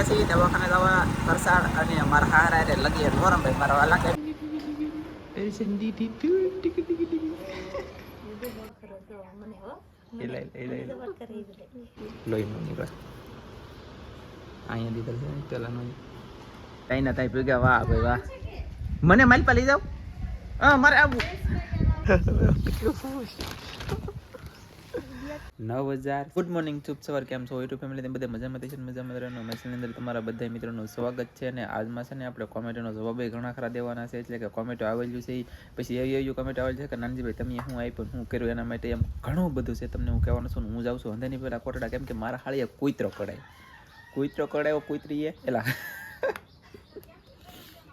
ગયા છીએ દવાખાને દવા વરસાદ અને મારા હારા એટલે લગી નોરમ ભાઈ મારા વાલા કે છે મને માલપા લઈ જાવ હા મારે આવું. નવ હજાર ગુડ મોર્નિંગ ચૂપ સવાર કેમ છો? યુટ્યુબ ફેમિલી તમે બધા મજામાં છે મજામાં રહેવાનું. મેસેજની અંદર તમારા બધા મિત્રોનું સ્વાગત છે અને આજમાં છે ને આપણે કોમેન્ટનો જવાબ ઘણા ખરા દેવાના છે. એટલે કે કોમેન્ટો આવેલું છે પછી એવી એવી કોમેન્ટ આવેલ છે કે નાનજીભાઈ તમે શું પણ હું કર્યું એના માટે એમ ઘણું બધું છે. તમને હું કહેવાનું છું હું જાઉં છું. અંધેની પહેલાં કોટડા કેમ કે મારા હાળીએ કૂતરો કડાય કૂતરો કડાયો કૂતરીએ એલા.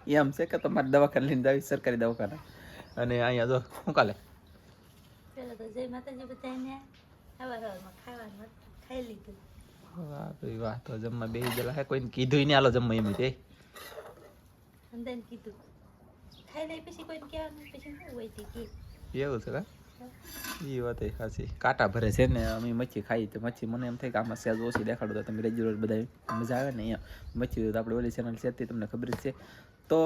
એમ છે કે તમારે દવાખાને લઈને જાવી સરકારી દવાખાના. અને અહીંયા જો શું કાલે? જય માતાજી બધાને. વાહ તો જમવા બેસી ગયેલા હે. કોઈને કીધું નહીં આલો જમવા એમ તે અંદાન કીધું. ખાઈ લઈ પછી કોઈને કહેવાનું પછી શું હોય તે કે. એવું છે એ વાત સાચી. કાંટા ભરે છે ને અમે મચ્છી ખાઈ તો મચ્છી મને એમ થાય કે આમાં સેજ ઓછી દેખાડો તો તમે રેગ્યુલર બધા મજા આવે ને અહીંયા. મચ્છી તો આપણે ઓલી ચેનલ છે તે તમને ખબર જ છે. તો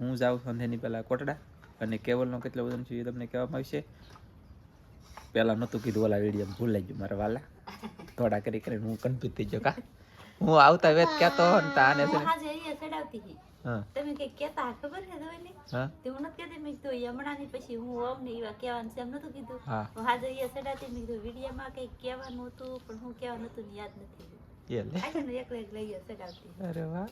હું જાઉં સંધેની પહેલાં કોટડા અને કેવલનો કેટલો વજન છે એ તમને કહેવામાં આવશે. પહેલાં નહોતું કીધું ઓલા વીડિયો ભૂલાઈ ગયું મારા વાલા. થોડા કરી કરીને હું કન્ફ્યુઝ થઈ ગયો કા? હું આવતા વેત કહેતો ને તાને છે તમે કહેતા ખબર છે તે હું નથી કહેતી મેં કીધું હમણાં ની પછી હું ઓમ ને એવા કહેવાનું છે એમ નતું કીધું. હા. હું આજે અહીંયા ચડાવતી મેં કીધું વિડીયોમાં કઈ કહેવાનું હતું પણ હું કહેવાનું હતું યાદ નથી. એ લે. આજે એકલે એકલે અરે વાહ.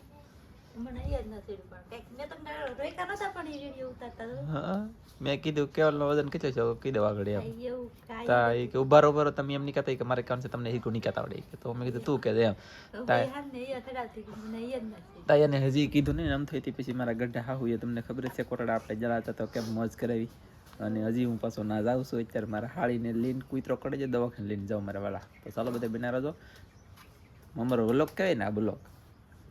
મેં હા કીધું કેવલનો વજન કેટલો છે કીધું આગળ એમ. તા એ કે ઉભારો ઉભારો તમે એમ નહીં કહેતા કે મારે કામ છે તમને હીકું નહીં કહેતા આવડે કે. તો મેં કીધું તું કે એમ. તો એને હજી કીધું નહીં આમ થઈ હતી પછી મારા ગઢા હાહુ એ તમને ખબર જ છે કોટડા આપણે જણાતા તો કેમ મોજ કરાવી. અને હજી હું પાછો ના જાઉં છું અત્યારે મારા હાળીને લઈને કૂતરો કડે છે દવાખાને લઈને જાઉં મારા વાળા. તો ચાલો બધા બિના રહેજો અમારો બ્લોક કહેવાય ને આ બ્લોગ.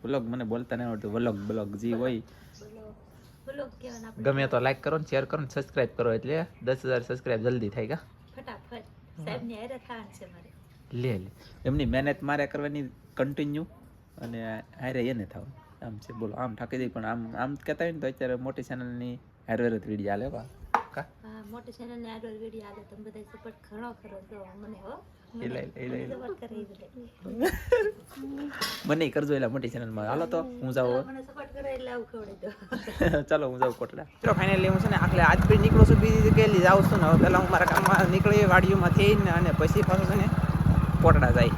વ્લોગ મને બોલતા નહીં આવડતું વ્લોગ બ્લોગ જે હોય. ગમે તો લાઈક કરો ને શેર કરો ને સબસ્ક્રાઇબ કરો એટલે દસ હજાર સબસ્ક્રાઈબ જલ્દી થાય કા? ફટાફટ. લે લે. એમની મહેનત મારે કરવાની કન્ટિન્યુ અને હારે એને થાવ. આમ છે બોલો આમ ઠાકી દઈ પણ આમ આમ કહેતા હોય ને તો અત્યારે મોટી ચેનલની હારવેર જ વીડિયો હાલે મોટી ચેનલ ને આગળ વીડિયો આવે તમે બધા સપોર્ટ ઘણો ખરો તો મને હો. મને કરજો એટલે મોટી ચેનલમાં હાલો તો હું જાઉં મને સપોર્ટ કરે એટલે આવું ખવડાવી દો. ચાલો હું જાઉં કોટડા. ચલો ફાઇનલી હું છે ને આખલે આજ બી નીકળું છું બીજી જગ્યાએ જાઉં છું ને હવે પહેલાં હું મારા કામમાં નીકળી વાડીઓમાં થઈને અને પછી પાછું છે ને કોટડા જાય.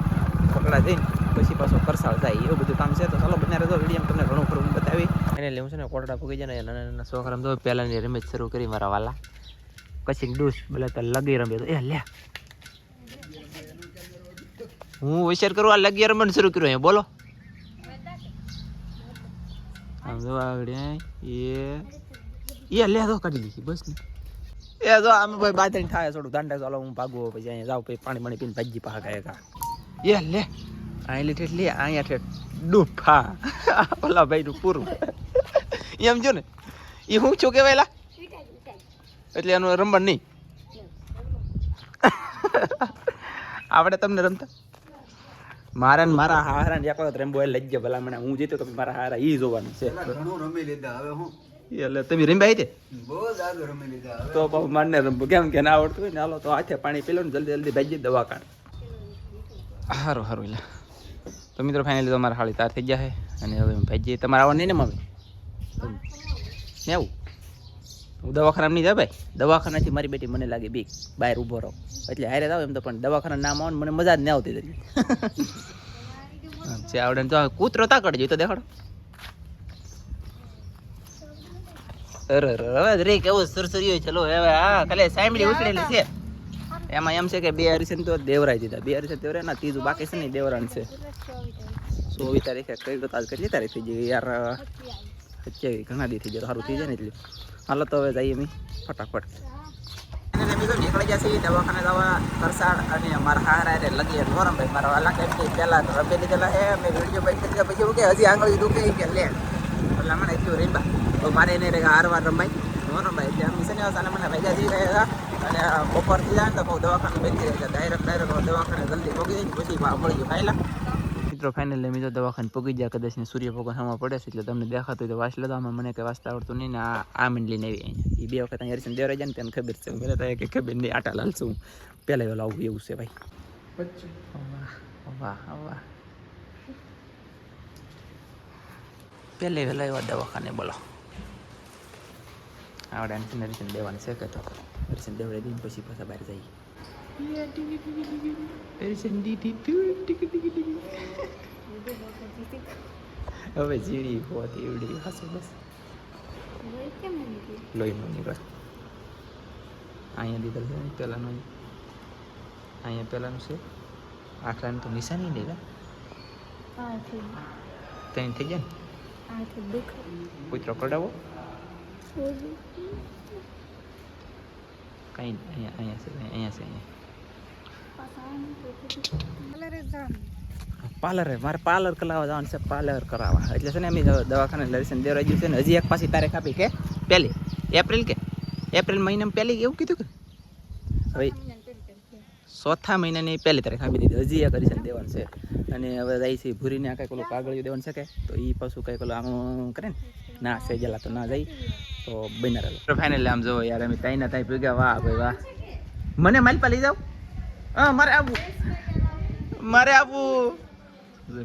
કોટડા જઈને પછી પાછો કરસાળ જાય એવું બધું કામ છે. તો ચાલો બને રહેજો. વીડિયો તમને ઘણું ખરું બતાવી. ફાઇનલી હું છે ને કોટડા ભૂગી જાય ને નાના નાના છોકરા તો પહેલાંની રમેજ શરૂ કરી મારા વાલા. પછી ડૂસ બોલે તો લગી રમે તો. એ, લે. હું હોશિયાર આ લગી રમવાનું શરૂ કર્યું અહીંયા. બોલો. આમ જો આગળ એ એ, લે તો કાઢી દીધી બસ એ, જો, આમ ભાઈ બાદરી થાય થોડું દાંડા ચાલો, હું ભાગવો પછી અહીંયા જાઉં. પછી પાણી પાણી પીને ભાજી પાક કાય એ, લે. અહીં લીઠે લે અહીંયા ઠેઠ ડૂફા. ઓલા ભાઈ નું પૂરું. એમ જો ને. એ હું છું કેવાયલા? એટલે એનું રમણ નહીં. આપણે તમને રમતા? મારા ને મારા હારા ને એક વખત રમવો એ લઈ ગયા ભલા મને હું જીતો તો મારા હારા ઈ જોવાનું છે. ઘણું રમી લીધા હવે હું. એટલે તમે રમ્યા તે બહુ જ આગળ રમી લીધા હવે. તો બહુ મારને રમવું કેમ કે ના આવડતું હોય ને હાલો તો હાથે પાણી પીલો ને જલ્દી જલ્દી ભાજી કાઢ સારું સારું એટલે તો મિત્રો ફાઇનલી તો મારા હાળી તાર થઈ ગયા છે. અને હવે ભાજી તમારે આવવા નહીં ને મમ્મી? આવું હું દવાખાના નહીં જાય ભાઈ? દવાખાનાથી મારી બેટી મને લાગે બીક, બહાર ઊભો રહો. એટલે હારે આવે એમ તો, પણ દવાખાના નામ આવે મને મજા જ નહીં આવતી હતી. જે આવડે તો કૂતરો તાકડ જોઈ તો દેખાડો. હવે રે કેવો સરસરીયો ચલો હવે હા કાલે સાંભળી ઉતરેલી છે. એમાં એમ છે કે બે હરિસન તો દેવરાઈ દીધા. બે હરિસન દેવરાય ના, ત્રીજું બાકી છે ને દેવરાણ છે. સોવી તારીખે કઈ તો આજ કેટલી તારીખ થઈ ગઈ? યાર અત્યારે ઘણા દી થઈ જાય સારું થઈ જાય ને એટલે. હાલો તો હવે જઈએ અમે ફટાફટ. નીકળી ગયા છીએ દવાખાને દવા વરસાદ અને મારા હાર એટલે લગી નોરમ ભાઈ. મારા વાલા કે પહેલા રમે લીધેલા હે મેં વીડિયો કરી દીધા પછી કે હજી આંગળી દુખે કે લે. એટલે મને એટલું રીંબા. તો મારે એને રે હાર વાર રમાય નો રમાય એટલે અમે શનિવાર સાને મને ભેગા જઈ રહ્યા અને બપોર થઈ જાય તો દવાખાને બેસી રહ્યા ડાયરેક્ટ ડાયરેક્ટ દવાખાને જલ્દી પહોંચી પછી મળી ગયું ખાયલા મિત્રો ફાઇનલી મિત્રો, દવાખાને પગી ગયા. કદાચ ને સૂર્ય ભગવાન હમણાં પડે છે, એટલે તમને દેખાતું હોય તો વાસ આમાં મને કંઈ વાંચતા આવડતું નહીં ને આ આ મંડલીને આવી અહીંયા. એ બે વખત અહીંયા હરિશન જાય ને તેને ખબર છે. મને તો કે ખબર નહીં, આટા લાલ છું. પહેલાં વહેલા આવું એવું છે ભાઈ. વાહ વાહ પહેલે વહેલા એવા દવાખાને, બોલો. આવડે હરિશન દેવાની છે કે તો હરિશન દેવડે દઈને પછી પાછા બહાર જઈએ. હરિશન દીધી હવે જીડી હોત એવડી હાસુ બસ. લોહીનું નીકળ અહીંયા દીધેલ છે પહેલાંનું અહીંયા પહેલાંનું છે. આટલાનું તો નિશાની નહીં લે. ત્યાં થઈ જાય ને? કૂતરો કઢાવો કંઈ અહીંયા અહીંયા છે અહીંયા છે અહીંયા. પાર્લરે મારે પાર્લર કરાવવા જવાનું છે, પાર્લર કરાવવા. એટલે છે ને એમ દવાખાને લડશે દેવરાજ છે ને હજી એક પાછી તારીખ આપી કે પહેલી. એપ્રિલ કે? એપ્રિલ મહિનામાં પહેલી એવું કીધું કે? હવે ચોથા મહિનાની પહેલી તારીખ આપી દીધી. હજી એક હરીશન દેવાનું છે. અને હવે જાય છે ભૂરીને આ કંઈક ઓલું કાગળિયું દેવાનું છે કે? તો એ પાછું કંઈક ઓલું આમ કરે ને. ના સેજેલા તો ના જાય. તો બની રહેલો ફાઇનલી આમ જો યાર, અમે ત્યાં ના ત્યાં ભેગા, વાહ ભાઈ વાહ. મને માલપા લઈ જાઓ. હા મારે આવું. મારે આવું.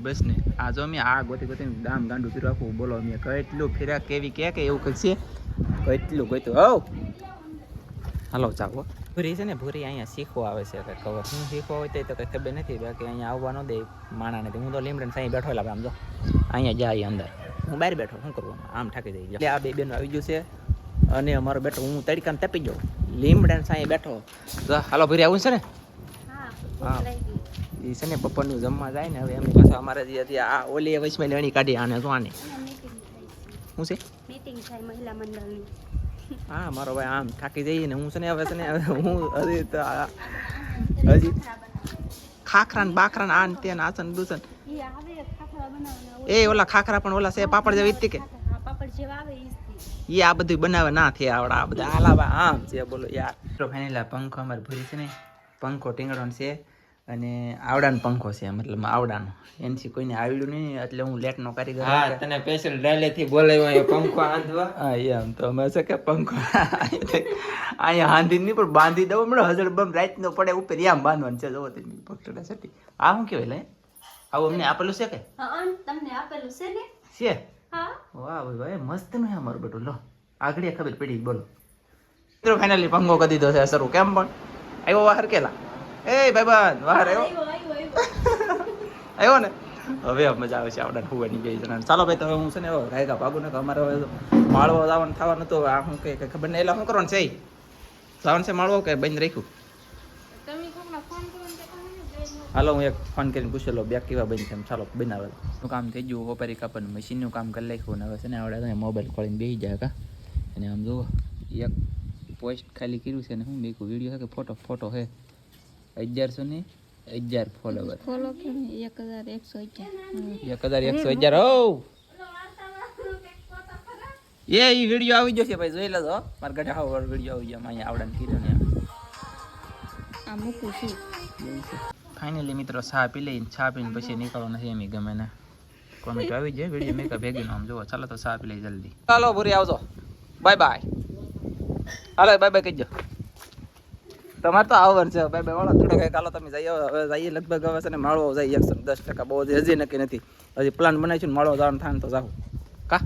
બસ ને આ જો મેં આ ગોતી ગોતી દામ ગાંડું પીરું આખું બોલો મેં. કેટલું ફેર્યા કેવી કે કે એવું કંઈક છે? કેટલું ગોતું હો. હાલો ચાવો ભૂરી છે ને ભૂરી અહીંયા શીખવા આવે છે કે ખબર. હું શીખવા હોય તો કંઈ ખબર નથી બાકી અહીંયા આવવા ન દે માણા નથી હું તો લીમડન સાંઈ બેઠો એટલે આમ જો અહીંયા જાય અંદર. હું બહાર બેઠો શું કરવાનું આમ? ઠાકી જઈ એટલે આ બે બેનો આવી ગયું છે અને અમારો બેઠો હું તડકાને તપી જાઉં. લીમડન સાંઈ બેઠો. તો હાલો ભૂરી આવું છે ને? હા. એ છે ને પપ્પાનું જમવા જાય ને હવે એમની પાસે અમારે જે હતી આ ઓલી વૈશ્વની વેણી કાઢી આને શું આને શું છે? મીટિંગ થાય મહિલા મંડળની. હા મારો ભાઈ આમ થાકી જઈએ ને હું છે ને હવે છે ને હવે હું હજી તો હજી ખાખરા ને બાખરા ને આ ને તે ને આસન દુસન. એ ઓલા ખાખરા પણ ઓલા છે પાપડ જેવી કે. પાપડ જેવા આવે ઈ એ આ બધું બનાવે ના થયા આવડે આ બધા આલાવા આમ છે બોલો યાર. ફાઇનલ પંખો અમારે ભૂરી છે ને. પંખો ટીંગડો છે. અને આવડાનો પંખો છે મતલબ આવડાનો. એનથી કોઈને આવડ્યું નહીં એટલે હું લેટનો કારીગર હા તને સ્પેશિયલ ડાલે થી બોલાવ્યો એ પંખો આંધવા. હા એમ તો અમે છે કે પંખો. અહીંયા હાંધી નહીં પણ બાંધી દઉં મળે હજર બમ રાતનો પડે ઉપર એમ બાંધવાનું છે જોવો તમે પક્ષડા સટી આ શું કહેવાય લે આવું અમને આપેલું છે કે? તમને આપેલું છે ને? છે? હા. વાહ ભાઈ ભાઈ મસ્તનું અમારું બેટું લો. આગળ ખબર પડી બોલો. મિત્રો ફાઇનલી પંગો કરી દીધો છે શરૂ. કેમ પણ? આવ્યો વાહર કેલા એ ભાઈ બંધ વાહર આવ્યો આવ્યો આવ્યો આવ્યો આવ્યો ને. હવે મજા આવે છે આપણા બે જણા ચાલો ભાઈ તો હવે હું છે ને રાયગા ભાગુ ને અમારે હવે માળવો જવાનું થવાનું તો આ શું કે ખબર નહીં. એટલે શું કરવાનું છે જવાનું છે માળવો કે બંધ રાખ્યું? તમે કોકના ફોન કરો ને તે કહો ને હાલો હું એક ફોન કરીને પૂછેલો બેગ કેવા બંધ છે એમ. ચાલો બનાવે. નું કામ થઈ ગયું. ઓપરી કાપડ મશીનનું કામ કરી નાખ્યું. ને હવે છે ને આવડે મોબાઈલ ખોલીને બેસી જાય કા. અને આમ જુઓ એક પોસ્ટ ખાલી કર્યું છે ને હું વીડિયો છે કે ફોટો ફોટો છે. અગિયારસો ને અગિયાર ફોલોવર એક હજાર એકસો અગિયાર. હો એ ઈ વીડિયો આવી જશે ભાઈ જોઈ લેજો મારા ગઢા હાવ વીડિયો આવી ગયો અહીંયા આવડાને કીધું ને આ મૂકું છું. ફાઇનલી મિત્રો ચા પી લઈને ચા પીને પછી નીકળો નથી એમ ગમે ને. કોમેન્ટ આવી જાય વીડિયો મેં ભેગી આમ જોવો ચાલો તો ચા પી લઈ જલ્દી. ચાલો ભૂરી આવજો. બાય બાય હાલો બાય બાય કહીજો તમારે તો આવવાનું છે. ભાઈ ભાઈ વાળો થોડો કંઈક હાલો તમે જઈએ. હવે જઈએ લગભગ, હવે છે ને માળવો જઈએ એકસો દસ ટકા. બહુ હજી નક્કી નથી. હજી પ્લાન બનાવીશું ને માળવો જવાનું થાય તો જાવ કા?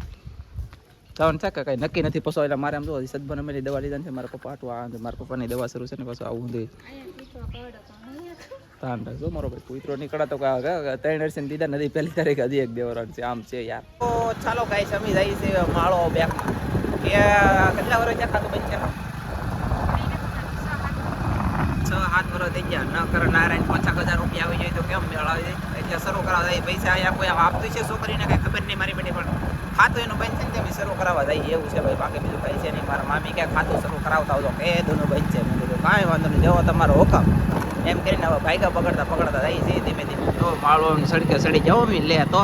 જવાનું છે કે કંઈ નક્કી નથી? પસો એટલે મારે આમ જો હજી સદભન અમે દવા લીધા છે. મારા પપ્પા આટવા આ મારા પપ્પાની દવા શરૂ છે ને પાછું આવું દે ધ્યાન રાખજો મારો ભાઈ પુત્રો નીકળે તો ત્રણ વર્ષ દીધા નથી પહેલી તારીખ હજી એક દેવરણ છે. આમ છે યાર. તો ચાલો ગાઈસ અમે જઈએ છે માળો બેકમાં. કેટલા વર્ષ છે ખાતું બંધ છે? છ ભરો થઈ ગયા. ન કરો, નારાયણ પચાસ હજાર રૂપિયા આવી જાય તો કેમ મેળ આવી જાય એટલે શરૂ કરાવવા જાય પૈસા અહીંયા કોઈ આપતું છે છોકરીને કંઈ ખબર નહીં મારી બેટી, પણ ખાતું એનું બંધ છે ને તેમ શરૂ કરાવવા જાય એવું છે ભાઈ, બાકી બીજું કઈ છે નહીં. મારા મામી ક્યાં ખાતું શરૂ કરાવતા આવતો કે દોનું બંધ છે. મેં કીધું, કાંઈ વાંધો નહીં. જવો તમારો હુકમ. એમ કરીને હવે ભાઈકા પકડતા પકડતા જાય છે ધીમે ધીમે. જો માળો સડકે સડી જવો મી લે તો.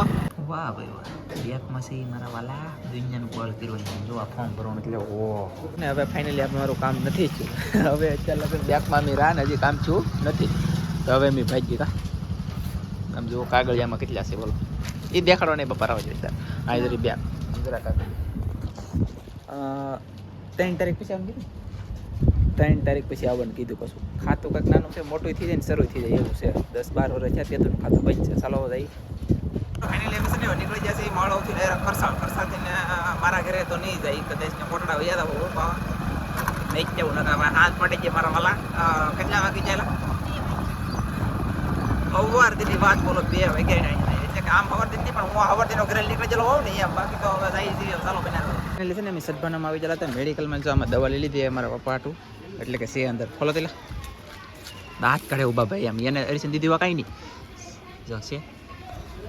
વાહ ભાઈ બેકમાં છે મારા વાલા દુનિયાનું કોલ કર્યો છે જો આ ફોર્મ ભરવાનું એટલે ઓ ને હવે ફાઇનલી આપણે મારું કામ નથી છું હવે અત્યારે લગન બેકમાં મેં રાહ હજી કામ છું નથી તો હવે મેં ભાઈ ગયા આમ જુઓ કાગળિયામાં કેટલા છે બોલો એ દેખાડો નહીં બપાર આવજો છે આ જરી બે જરા કાગળ ત્રણ તારીખ પછી આમ કીધું ત્રણ તારીખ પછી આવવાનું કીધું કશું ખાતું કંઈક નાનું છે મોટું થઈ જાય ને શરૂ થઈ જાય એવું છે દસ બાર વર્ષ થયા ત્યાં તો ખાતું છે ચાલો જાય ને નીકળી જશે એ માળોથી ડાયરેક્ટ ખરસાણ ખરસાણથી મારા ઘરે તો નહીં જાય કદાચ ને કોટડા વયા હતા પપ્પા નહીં જ જવું નતા હાથ પડી ગયા મારા વાલા. કેટલા વાગી સવાર દીધી વાત બોલો, બે વાગ્યા એટલે કે આમ ખબર દીધી પણ હું ખબર ઘરે નીકળી ગયેલો હોઉં ને, એમ. બાકી તો હવે જાય છે ચાલો એટલે છે ને, અમે સદભાનામાં આવી ગયેલા હતા મેડિકલમાં જો આમાં દવા લઈ લીધી અમારા પપ્પા હતું એટલે કે સે અંદર. ખોલો તેલા. દાંત કાઢે ઊભા ભાઈ આમ એને અરીસન દીધી કાંઈ નહીં. જો છે.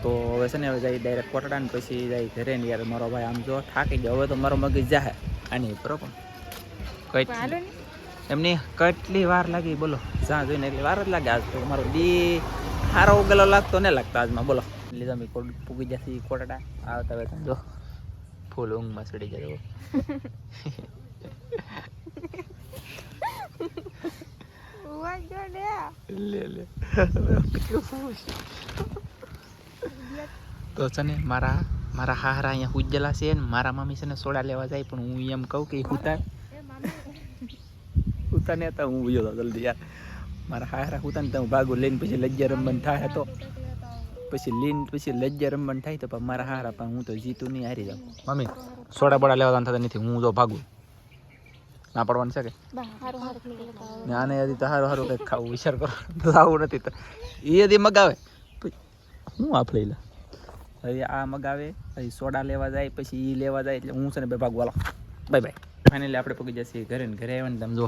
તો હવે છે ને હવે જાય ડાયરેક્ટ કોટડા ને પછી જાય ઘરે ને યાર મારો ભાઈ આમ જો થાકી ગયો. હવે તો મારો મગજ જાહે. આની પણ કઈ એમની કેટલી વાર લાગી? બોલો. જ્યાં જોઈને એટલી વાર જ લાગે. આજ તો મારો દી સારો ઉગેલો લાગતો ને લાગતો આજમાં. બોલો. તમે કોડ- પૂગી જશે કોટડા. આવતા હવે જો. ફૂલ ઊંઘમાં ચડી જાય લે લે. તો છે ને, મારા મારા હારા અહીંયા હુજેલા છે ને, મારા મમ્મી છે ને સોડા લેવા જાય, પણ હું એમ કહું કે હુતા હુતા ને હતા, હું તો જલ્દી યાર. મારા હારા હુતા ને હું ભાગું લઈને, પછી લજ્જા રમવાનું થાય તો. પછી લીન પછી લજ્જા રમવાનું થાય તો પણ મારા હારા પણ હું તો જીતું નહીં હારી જાઉં. મમ્મી સોડા બોડા લેવા થતા નથી, હું જો ભાગું. ના પડવાનું છે કે? ને આને હજી તો સારું સારું કંઈક ખાવું, વિચાર કરો તો આવું નથી તો. એ યાદી મગાવે. હું આપ લઈ હવે આ મગાવે પછી સોડા લેવા જાય પછી એ લેવા જાય એટલે હું છે ને બે ભાગ વાલો બાય બાય ફાઇનલી આપણે પગી જશે ઘરે ને ઘરે આવ્યા ને તમે જો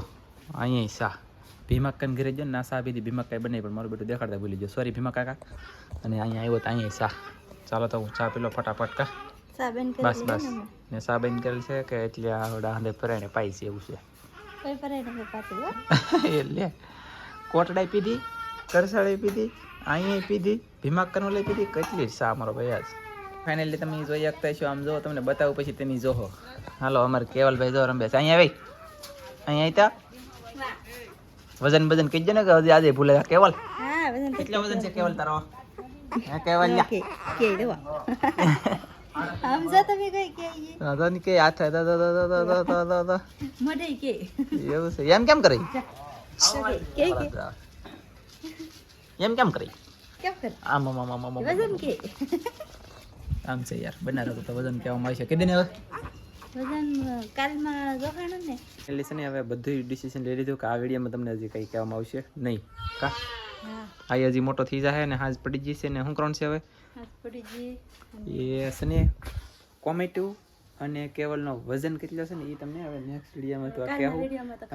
અહીંયા સા ભીમાકાને ઘરે જો ને ના સા પીધી ભીમાકાઈ બને પણ મારું બેટું દેખાડતા ભૂલી ગયો. સોરી ભીમા કાકા. અને અહીંયા આવ્યો તો અહીંયા શાહ. ચાલો તો હું ચા પીલો ફટાફટ કા? બસ બસ. ને સા બેન કરેલ છે કે એટલે આવડા હાંધે ફરાઈને પાઈ છે એવું છે. પાછું. એટલે. કોટડાઈ પીધી? કરસાળી પીધી અહીંયા પીધી ભીમા કનોલે પીધી કેટલી શા અમારો ભયા આજ. ફાઇનલી તમે જોઈ શકતા છો આમ જોવો તમને બતાવું પછી તમે જોહો. હાલો અમારે કેવલભાઈ જો રમેશ અહીંયા આવી? અહીંયા આવતા વજન વજન કહેજો ને કે હજી આજે ભૂલે કેવલ? કેટલો વજન છે કેવલ તારો? કે કેડો કે દાદા એવું છે. એમ કેમ કરે? એમ કેમ કરી? કેમ કરી? આમ આમ આમ આમ. વજન કે? આમ છે યાર બનારો તો વજન કહેવામાં આવશે. કીધી ને હવે? વજન કાલમાં જોખાણું ને? એટલે છે ને હવે બધું ડિસિઝન લઈ લીધું કે આ વિડીયોમાં તમને હજી કંઈ કહેવામાં આવશે? નહીં. કા? હા. હજી મોટો થઈ જાય ને હાજ પડી જશે ને શું કરવાનું છે હવે? એ છે ને કોમેટિવ અને કેવલનો વજન કેટલો છે ને એ તમને હવે નેક્સ્ટ વિડીયોમાં તો કહેવું.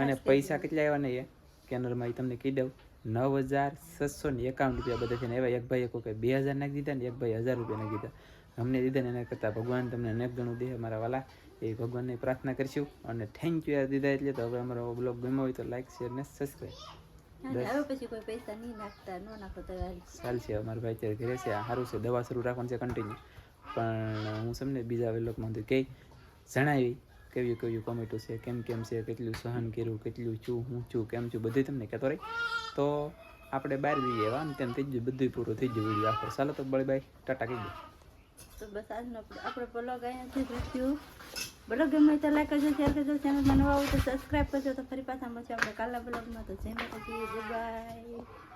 અને પૈસા કેટલા આવ્યા ને એ કેનલમાં એ તમને કહી દઉં. નવ હજાર છસો ને એકાવન રૂપિયા બધા છે ને એવા એક ભાઈ એક કે બે હજાર નાખી દીધા ને એક ભાઈ હજાર રૂપિયા નાખી દીધા. અમને દીધા ને એના કરતાં ભગવાન તમને અનેક ગણું દે અમારા વાલા. એ ભગવાનને પ્રાર્થના કરીશું અને થેન્ક યુ યાર દીધા એટલે તો હવે અમારો બ્લોગ ગમ્યો હોય તો લાઈક શેર ને સબસ્ક્રાઈબ પછી કોઈ પૈસા નહીં નાખતા ન નાખો તો ચાલશે અમારા ભાઈ અત્યારે ઘરે છે. આ સારું છે દવા શરૂ રાખવાનું છે કન્ટિન્યુ પણ હું તમને બીજા વેલોકમાં તો કંઈ જણાવી કેવી કેવી કોમેન્ટો છે, કેમ કેમ છે, કેટલું સહન કર્યું, કેટલું છું, હું છું, કેમ છું બધું તમને કહેતો રહી. તો આપણે બહાર જઈએ એવા ને તેમ થઈ ગયું બધું પૂરું થઈ ગયું વીડિયો આખો. ચાલો તો બળી બાય ટાટા કહી દો. તો બસ આજનો આપણો બ્લોગ અહીંયાથી જ બ્લોગ ગમે તો લાઈક કરજો શેર કરજો ચેનલમાં નવા આવું તો સબસ્ક્રાઈબ કરજો. તો ફરી પાછા મળશે આપણે કાલના બ્લોગમાં તો જય માતાજી બાય